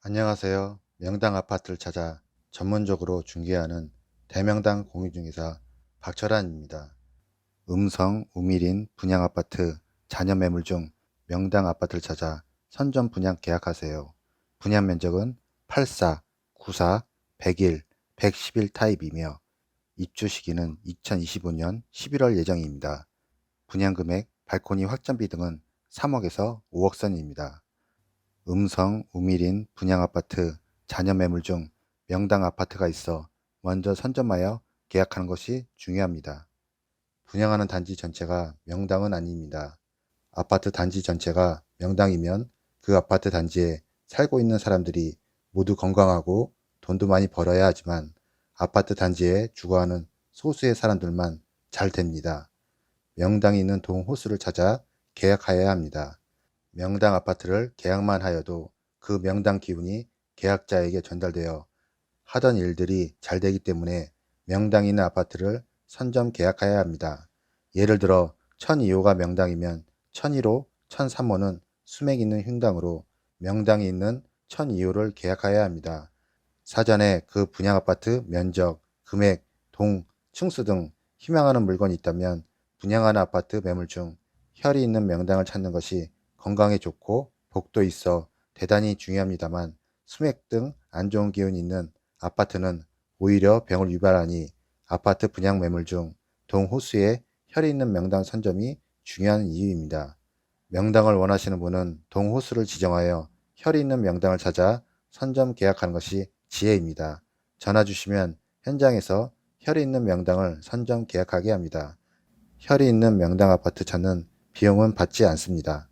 안녕하세요. 명당 아파트를 찾아 전문적으로 중개하는 대명당 공유중개사 박철환입니다. 음성 우밀인 분양아파트 잔여 매물 중 명당 아파트를 찾아 선점 분양 계약하세요. 분양 면적은 84, 94, 101, 111 타입이며 입주 시기는 2025년 11월 예정입니다. 분양 금액, 발코니 확장비 등은 3억에서 5억 선입니다. 음성 우밀인 분양아파트 잔여 매물 중 명당 아파트가 있어 먼저 선점하여 계약하는 것이 중요합니다. 분양하는 단지 전체가 명당은 아닙니다. 아파트 단지 전체가 명당이면 그 아파트 단지에 살고 있는 사람들이 모두 건강하고 돈도 많이 벌어야 하지만 아파트 단지에 주거하는 소수의 사람들만 잘 됩니다. 명당이 있는 동 호수를 찾아 계약하여야 합니다. 명당 아파트를 계약만 하여도 그 명당 기운이 계약자에게 전달되어 하던 일들이 잘 되기 때문에 명당 있는 아파트를 선점 계약해야 합니다. 예를 들어 1002호가 명당이면 1001호, 1003호는 수맥 있는 흉당으로 명당이 있는 1002호를 계약해야 합니다. 사전에 그 분양 아파트 면적, 금액, 동, 층수 등 희망하는 물건이 있다면 분양하는 아파트 매물 중 혈이 있는 명당을 찾는 것이 건강에 좋고 복도 있어 대단히 중요합니다만 수맥 등 안 좋은 기운이 있는 아파트는 오히려 병을 유발하니 아파트 분양 매물 중 동호수에 혈이 있는 명당 선점이 중요한 이유입니다. 명당을 원하시는 분은 동호수를 지정하여 혈이 있는 명당을 찾아 선점 계약하는 것이 지혜입니다. 전화 주시면 현장에서 혈이 있는 명당을 선점 계약하게 합니다. 혈이 있는 명당 아파트 찾는 비용은 받지 않습니다.